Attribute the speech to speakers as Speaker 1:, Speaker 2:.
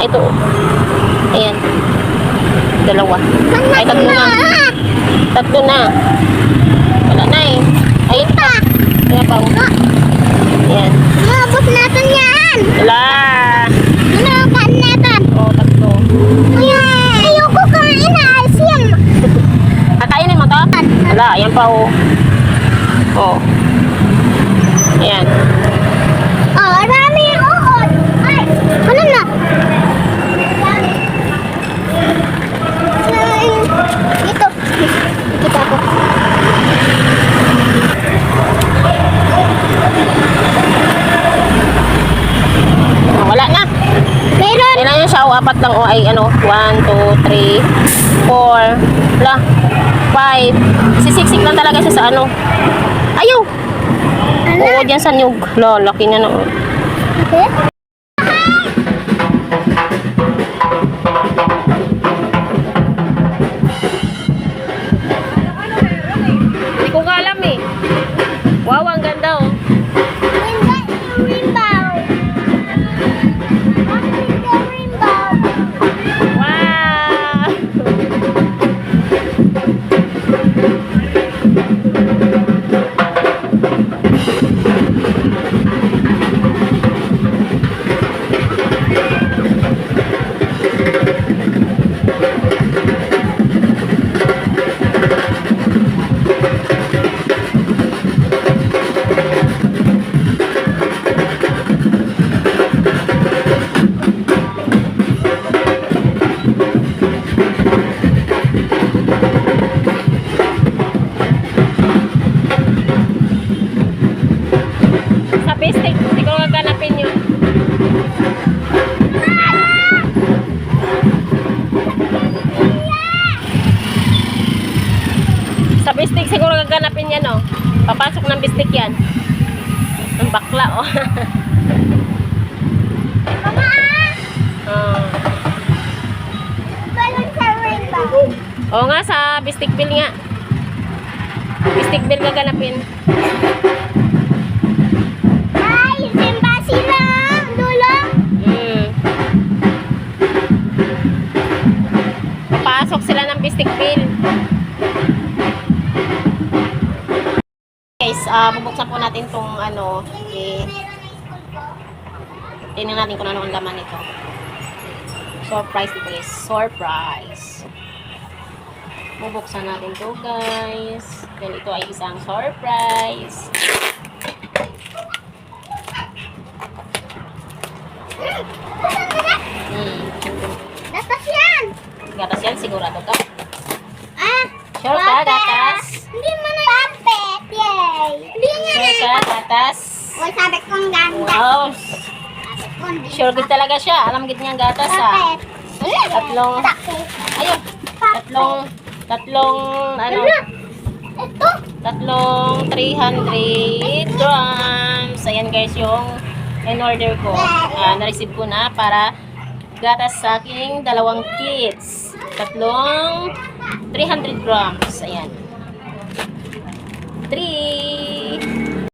Speaker 1: Ito. Ayan. Dalawa. Ay, tatlo na. Tatlo na. Wala na eh. Ayun pa. Kaya pa. Oh.
Speaker 2: Ayan. Maabot natin yan.
Speaker 1: Wala.
Speaker 2: Maabot natin.
Speaker 1: Oo, oh, tatlo.
Speaker 2: Ayoko kain ah. na alsiyam.
Speaker 1: Kakainin mo to? Wala. Ayan pa oh. Oo. Ayan. Ayan. Apat lang. Oh, ay ano. 1, 2, 3, 4, wala. 5. Sisiksik lang talaga siya sa ano. Ayaw. Oo, dyan sa nyug. Lo, laki na.
Speaker 2: Okay.
Speaker 1: Sa bistik siguro gaganapin yan, oh. Papasok ng bistik yan. Ang bakla, oh.
Speaker 2: Mama,
Speaker 1: oh.
Speaker 2: balon sa rainbow.
Speaker 1: Oo nga, sa bistik bill nga. Bistik bill gaganapin. Bill. Guys, ah bubuksan po natin tong ano, eh, tingnan natin kung ano ang laman nito. Surprise ito guys. Surprise. Bubuksan natin to guys. Then ito ay isang surprise. Hmm.
Speaker 2: Datas yan.
Speaker 1: Gatas yan, sigurado ka.
Speaker 2: Ah,
Speaker 1: Sure ka, gatas?
Speaker 2: Hindi mo na Puppet, yay. Hindi nga
Speaker 1: Sure ka, gatas?
Speaker 2: Uy, sabi kong ganda.
Speaker 1: Wow, sure good talaga siya. Alam git niyang gatas ha.
Speaker 2: Puppet.
Speaker 1: Tatlong, ayun, tatlong, tatlong, ano,
Speaker 2: Ito.
Speaker 1: tatlong 300 grams. Ayan guys yung in-order ko. Ah, na-receive ko na para gatas sa aking dalawang kids. Tatlong 300 grams. Ayan. 3